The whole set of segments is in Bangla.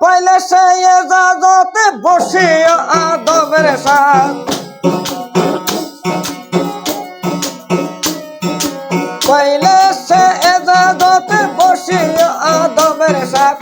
পয়লা সেই এজাজতে বসিও আদবের সাথ পয়লা সে এজাজতে বসিও আদবের সাথ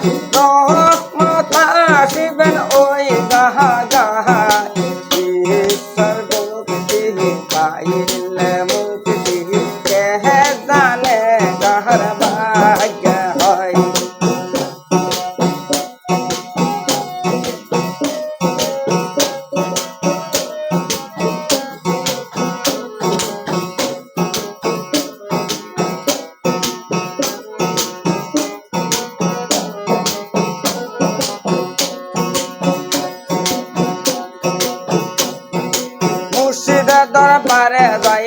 ঘরে যায়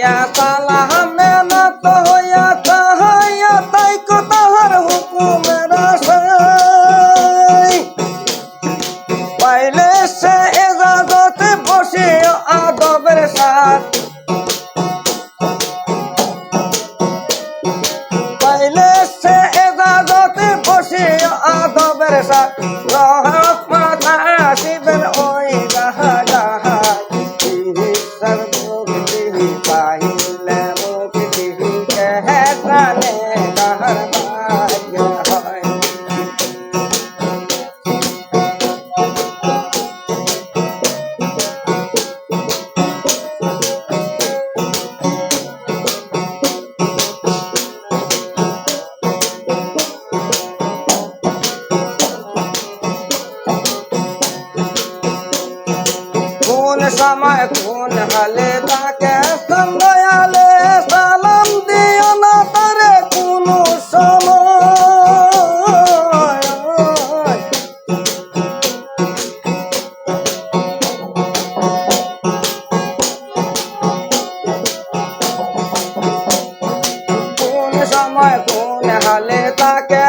আমায় কোন হালে তাকে সঙ্গয়ালে সালাম দিও না তারে কোনো সময়। কোন সময় কোন হালে তাকে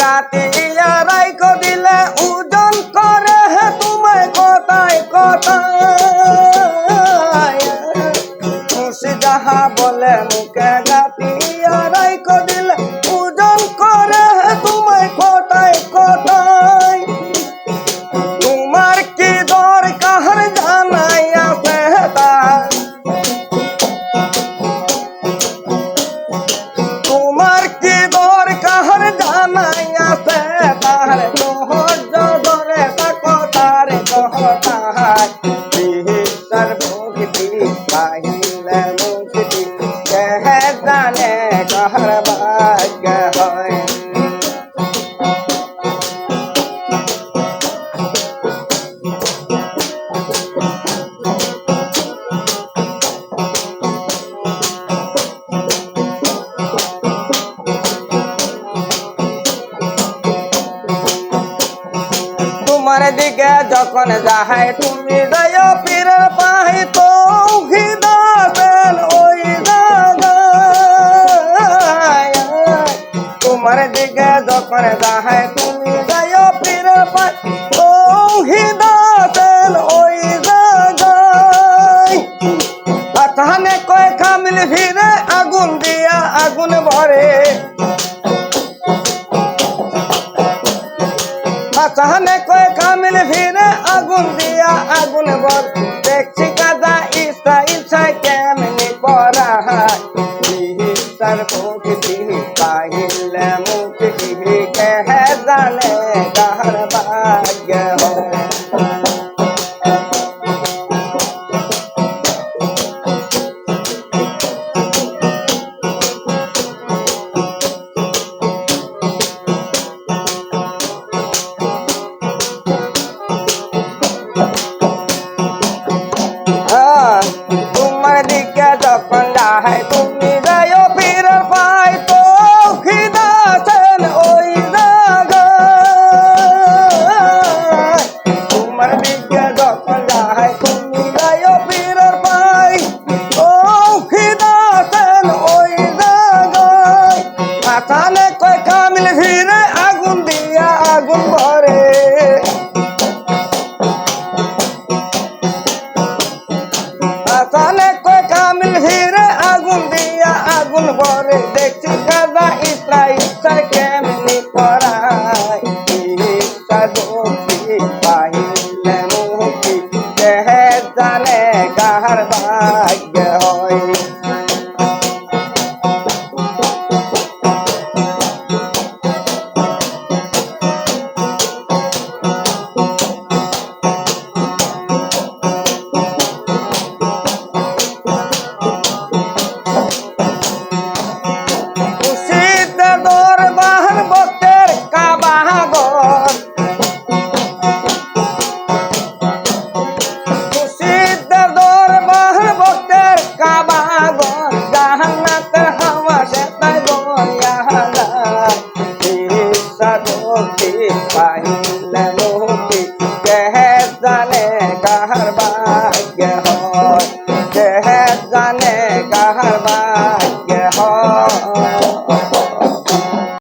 গাতি ইয়ারাই দিলে ওজন করে হে তোমায় কথায় কথায়। খুশি যাহা বলে মুখে গাতি যখন যাহাই তুমি গায় পীরের পাহি তো বেল ওই তোমার দিকে যখন যাহাই Never. কানে কয় কামিল ফিরে আগুন দিয়া আগুন ভরে। কানে কয় কামিল ফিরে আগুন দিয়া আগুন ভরে। দেখছি কাদা ইসরা ইচ্ছা কেমনি পড়ায় ইচ্ছা ভক্তি জানে কাহার ভাগ্য। তিরিশা ভক্তি পাইলে মুক্তি কেহে